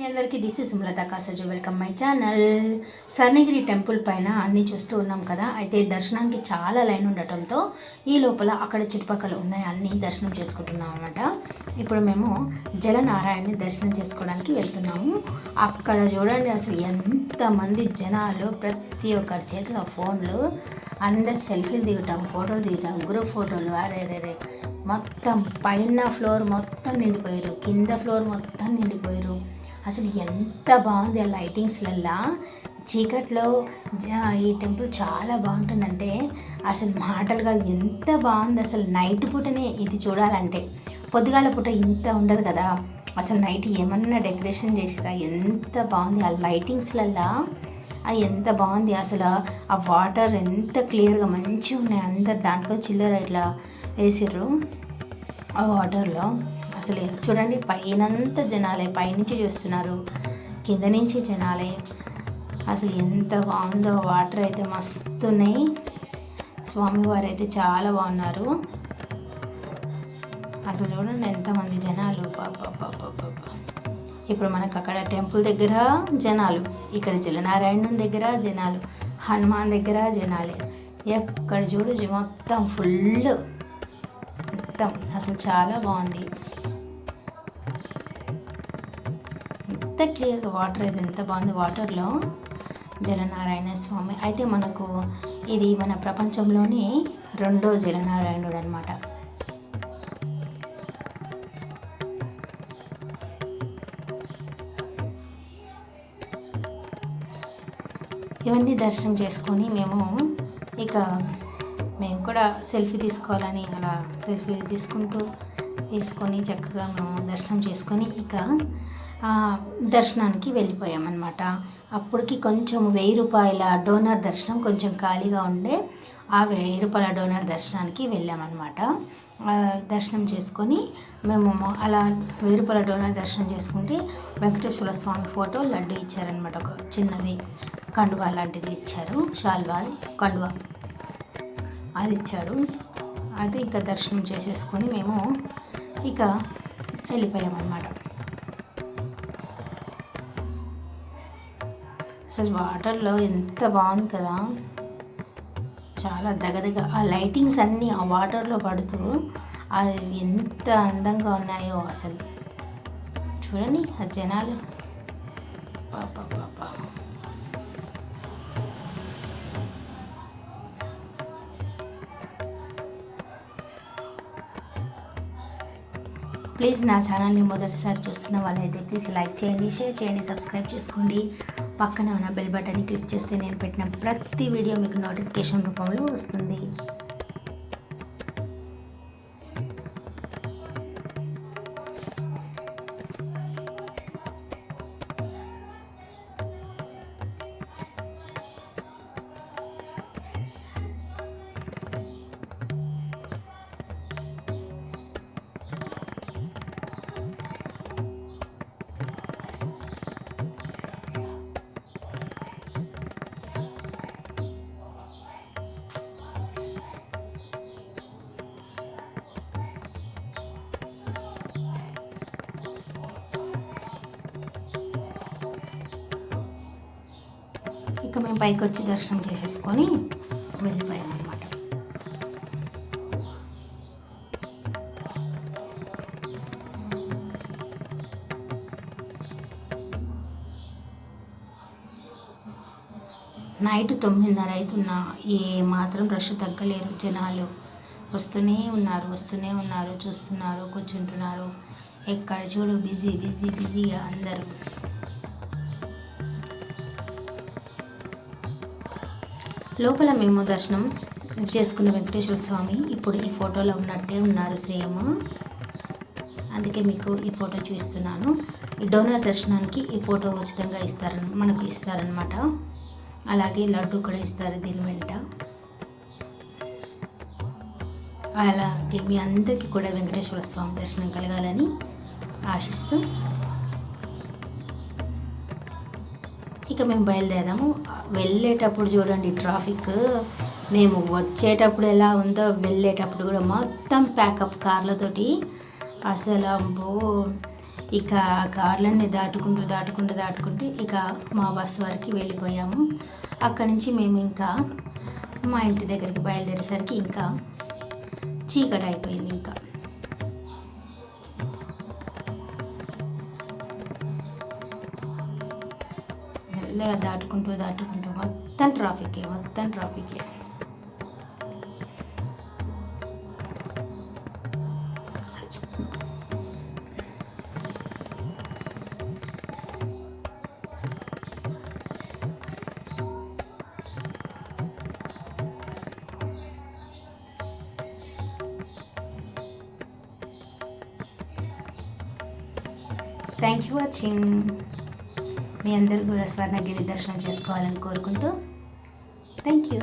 మీ అందరికీ this is Sumalatha Kasaju. Welcome my channel. Swarnagiri temple పైన అన్నీ చూస్తూ ఉన్నాం కదా అయితే దర్శనానికి చాలా లైన్ ఉండటంతో ఈ లోపల అక్కడ చుట్టుపక్కల ఉన్నాయి అన్నీ దర్శనం చేసుకుంటున్నాం అనమాట ఇప్పుడు మేము జలనారాయణని దర్శనం చేసుకోవడానికి వెళ్తున్నాము. అక్కడ చూడండి అసలు ఎంతమంది జనాలు ప్రతి ఒక్కరి చేతిలో ఫోన్లు అందరు సెల్ఫీలు దిగుతాం ఫోటోలు దిగుతాం గ్రూప్ ఫోటోలు అరే అరే మొత్తం పైన ఫ్లోర్ మొత్తం నిండిపోయారు కింద ఫ్లోర్ మొత్తం నిండిపోయారు అసలు ఎంత బాగుంది ఆ లైటింగ్స్లల్లా. చీకట్లో జ- ఈ టెంపుల్ చాలా బాగుంటుందంటే అసలు మాటలు కాదు ఎంత బాగుంది అసలు నైట్ పూటనే ఇది చూడాలంటే. పొద్దుగాల పూట ఇంత ఉండదు కదా. అసలు నైట్ ఏమన్నా డెకరేషన్ చేసిరా ఎంత బాగుంది ఆ లైటింగ్స్లల్లా. అది ఎంత బాగుంది అసలు ఆ వాటర్ ఎంత క్లియర్గా మంచిగా ఉన్నాయి అందరు దాంట్లో చిల్లర ఇట్లా వేసిర్రు ఆ వాటర్లో. అసలు చూడండి పైనంతా జనాలే పైనుంచి చూస్తున్నారు. కింద నుంచి జనాలే. అసలు ఎంత బాగుందో వాటర్ అయితే మస్తు ఉన్నాయి స్వామివారు అయితే చాలా బాగున్నారు. అసలు చూడండి ఎంతమంది జనాలు. ఇప్పుడు మనకు అక్కడ టెంపుల్ దగ్గర జనాలు ఇక్కడ జలనారాయణ దగ్గర జనాలు హనుమాన్ దగ్గర జనాలే. ఎక్కడ చూడు మొత్తం ఫుల్ మొత్తం అసలు చాలా బాగుంది. ఎంత క్లియర్గా వాటర్ ఇది ఎంత బాగుంది వాటర్లో. జలనారాయణ స్వామి. అయితే మనకు ఇది మన ప్రపంచంలోనే రెండో జలనారాయణుడు అనమాట ఇవన్నీ దర్శనం చేసుకొని మేము ఇక మేము కూడా సెల్ఫీ తీసుకోవాలని అలా సెల్ఫీ తీసుకుంటూ తీసుకొని చక్కగా మేము దర్శనం చేసుకొని ఇక దర్శనానికి వెళ్ళిపోయామన్నమాట. అప్పటికి కొంచెం వెయ్యి రూపాయల డోనర్ దర్శనం కొంచెం ఖాళీగా ఉండే ఆ వెయ్యి రూపాయల డోనర్ దర్శనానికి వెళ్ళామన్నమాట. దర్శనం చేసుకొని మేము అలా వెయ్యి రూపాయల డోనర్ దర్శనం చేసుకుంటే వెంకటేశ్వర స్వామి ఫోటో లడ్డు ఇచ్చారనమాట ఒక చిన్నది కండువా లాంటిది ఇచ్చారు. షాల్వా కండువా అది ఇచ్చారు. అది ఇంకా దర్శనం చేసేసుకొని మేము ఇక వెళ్ళిపోయామన్నమాట. అసలు వాటర్లో ఎంత బాగుంది కదా. చాలా దగదగ ఆ లైటింగ్స్ అన్నీ ఆ వాటర్లో పడుతూ అవి ఎంత అందంగా ఉన్నాయో అసలు. చూడండి ఆ జనాలు. పాప పాప ప్లీజ్ నా ఛానల్ని మొదటిసారి చూస్తున్న వాళ్ళైతే ప్లీజ్ లైక్ చేయండి షేర్ చేయండి సబ్స్క్రైబ్ చేసుకోండి. పక్కన ఉన్న బెల్ బటన్ని క్లిక్ చేస్తే నేను పెట్టిన ప్రతి వీడియో మీకు నోటిఫికేషన్ రూపంలో వస్తుంది. ఇక మేము పైకి వచ్చి దర్శనం చేసేసుకొని వెళ్ళిపోయాం అనమాట నైట్ తొమ్మిదిన్నర అవుతున్నా ఏ మాత్రం రష్ తగ్గలేరు జనాలు. వస్తూనే ఉన్నారు వస్తూనే ఉన్నారు చూస్తున్నారు కూర్చుంటున్నారు. ఎక్కడ చూడు బిజీ బిజీ బిజీగా అందరూ. లోపల మేము దర్శనం చేసుకున్న వెంకటేశ్వర స్వామి ఇప్పుడు ఈ ఫోటోలో ఉన్నట్టే ఉన్నారు సేమ్ అందుకే మీకు ఈ ఫోటో చూపిస్తున్నాను. ఈ డోనర్ దర్శనానికి ఈ ఫోటో ఉచితంగా ఇస్తారని మనకు ఇస్తారనమాట అలాగే లడ్డు కూడా ఇస్తారు దీని వెంట. అలాగే మీ అందరికీ కూడా వెంకటేశ్వర స్వామి దర్శనం కలగాలని ఆశిస్తూ ఇక మేము బయలుదేరాము. వెళ్ళేటప్పుడు చూడండి ట్రాఫిక్ మేము వచ్చేటప్పుడు ఎలా ఉందో వెళ్ళేటప్పుడు కూడా మొత్తం ప్యాకప్ కార్లతోటి. అసలు అబ్బో! ఇక కార్లన్నీ దాటుకుంటూ దాటుకుంటూ దాటుకుంటూ ఇక మా బస్ వరకు వెళ్ళిపోయాము. అక్కడి నుంచి మేము ఇంకా మా ఇంటి దగ్గరికి బయలుదేరేసరికి ఇంకా చీకటి అయిపోయింది ఇంకా. మెల్లగా దాటుకుంటూ దాటుకుంటూ మొత్తం ట్రాఫికే మొత్తం ట్రాఫికే థ్యాంక్ యూ వాచింగ్ మీ అందరు కూడా స్వర్ణగిరి దర్శనం చేసుకోవాలని కోరుకుంటూ థ్యాంక్ యూ.